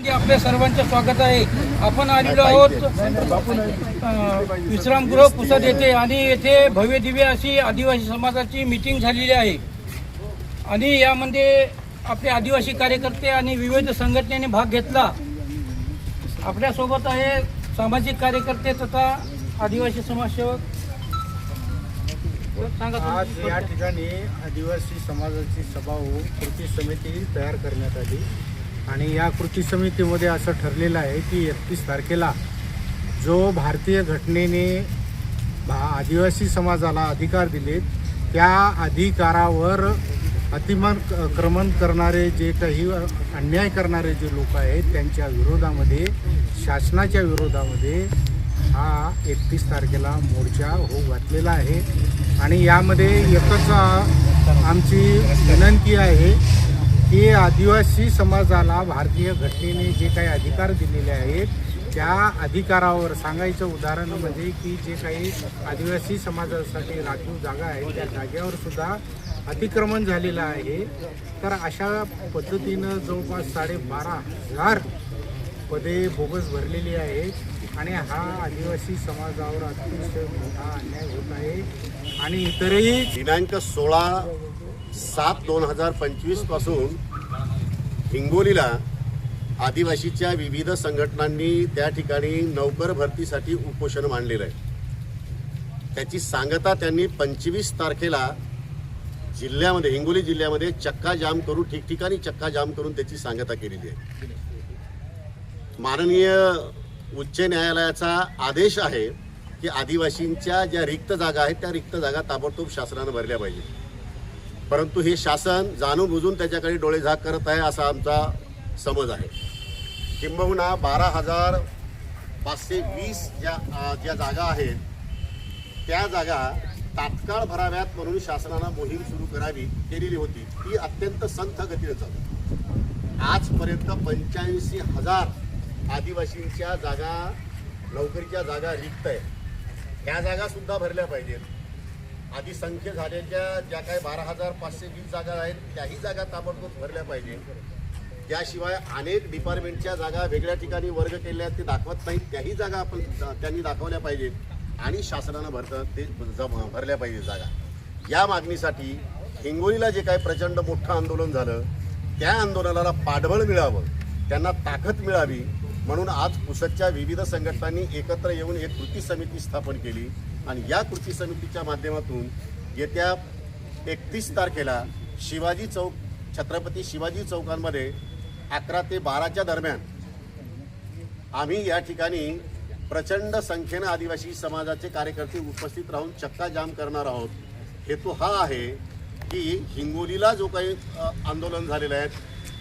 म्हणजे आपल्या सर्वांचं स्वागत आहे. आपण आलेलो आहोत विश्रामगृह पुसद येथे आणि येथे भव्य दिव्य अशी आदिवासी समाजाची मीटिंग झालेली आहे. आणि यामध्ये आपले आदिवासी कार्यकर्ते आणि विविध संघटनेने भाग घेतला. आपल्यासोबत आहे सामाजिक कार्यकर्ते तथा आदिवासी समाजसेवक. आज. या ठिकाणी आदिवासी समाजाची सभा होऊन कृती समिती तयार करण्यात आली. आणि या कृती समितीमध्ये असं ठरलेलं आहे की एकतीस तारखेला जो भारतीय घटनेने भा आदिवासी समाजाला अधिकार दिलेत त्या अधिकारावर अतिमान क्रमण करणारे जे काही अन्याय करणारे जे लोक आहेत त्यांच्या विरोधामध्ये शासनाच्या विरोधामध्ये हा एकतीस तारखेला मोर्चा हो घातलेला आहे. आणि यामध्ये एकच आमची विनंती आहे की आदिवासी समाजाला भारतीय घटनेने जे काही अधिकार दिलेले आहेत त्या अधिकारावर सांगायचं उदाहरण म्हणजे की जे काही आदिवासी समाजासाठी राखीव जागा आहे त्या जागेवर सुद्धा अतिक्रमण झालेलं आहे. तर अशा पद्धतीनं जवळपास साडेबारा हजार पदे बोगस भरलेली आहेत आणि हा आदिवासी समाजावर अतिशय मोठा अन्याय होत आहे. आणि इतरही दिनांक सोळा सात दोन हजार पंचवीसपासून हिंगोलीला आदिवासीच्या विविध संघटनांनी त्या ठिकाणी नोकर भरतीसाठी उपोषण मांडलेलं आहे. त्याची सांगता त्यांनी पंचवीस तारखेला जिल्ह्यामध्ये हिंगोली जिल्ह्यामध्ये चक्का जाम करून ठिकठिकाणी चक्का जाम करून त्याची सांगता केलेली आहे. माननीय उच्च न्यायालयाचा आदेश आहे की आदिवासींच्या ज्या रिक्त जागा आहेत त्या रिक्त जागा ताबडतोब शासनानं भरल्या पाहिजे परंतु हे शासन जाणून बुजून त्याच्याकडे डोळे झाक करत आहे असा आमचा समज आहे. किंबहुना बारा हजार पाचशे वीस ज्या ज्या जागा आहेत त्या जागा तात्काळ भराव्यात म्हणून शासनानं मोहीम सुरू करावी केलेली होती. ती अत्यंत संथ गतीने चालू आजपर्यंत पंच्याऐंशी हजार आदिवासींच्या जागा नोकरीच्या जागा रिक्त आहे ह्या जागासुद्धा भरल्या पाहिजेत. आधी संख्य झालेल्या ज्या काही बारा हजार पाचशे वीस जागा आहेत त्याही जागा ताबडतोब भरल्या पाहिजे. त्याशिवाय अनेक डिपार्टमेंटच्या जागा वेगळ्या ठिकाणी वर्ग केल्या आहेत ते दाखवत नाहीत. त्याही जागा आपण त्यांनी दाखवल्या पाहिजेत. आणि शासनानं भरतं ते जम भरल्या पाहिजे जागा. या मागणीसाठी हिंगोलीला जे काही प्रचंड मोठं आंदोलन झालं त्या आंदोलनाला पाठबळ मिळावं त्यांना ताकद मिळावी म्हणून आज पुसदच्या विविध संघटनांनी एकत्र येऊन एक कृती समिती स्थापन केली. आणि या कृती समितीच्या माध्यमातून येत्या एकतीस तारखेला शिवाजी चौक छत्रपती शिवाजी चौकांमध्ये अकरा ते बाराच्या दरम्यान आम्ही या ठिकाणी प्रचंड संख्येनं आदिवासी समाजाचे कार्यकर्ते उपस्थित राहून चक्का जाम करणार आहोत. हेतू हा आहे की हिंगोलीला जो काही आंदोलन झालेलं आहे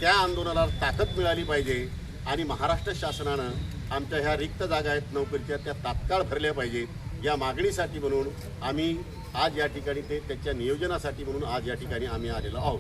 त्या आंदोलनाला ताकद मिळाली पाहिजे. आणि महाराष्ट्र शासनानं आमच्या ह्या रिक्त जागा आहेत नोकरीच्या त्या तात्काळ भरल्या पाहिजेत. या मागणीसाठी म्हणून आम्ही आज या ठिकाणी ते त्याच्या नियोजनासाठी म्हणून आज या ठिकाणी आम्ही आलेलो आहोत.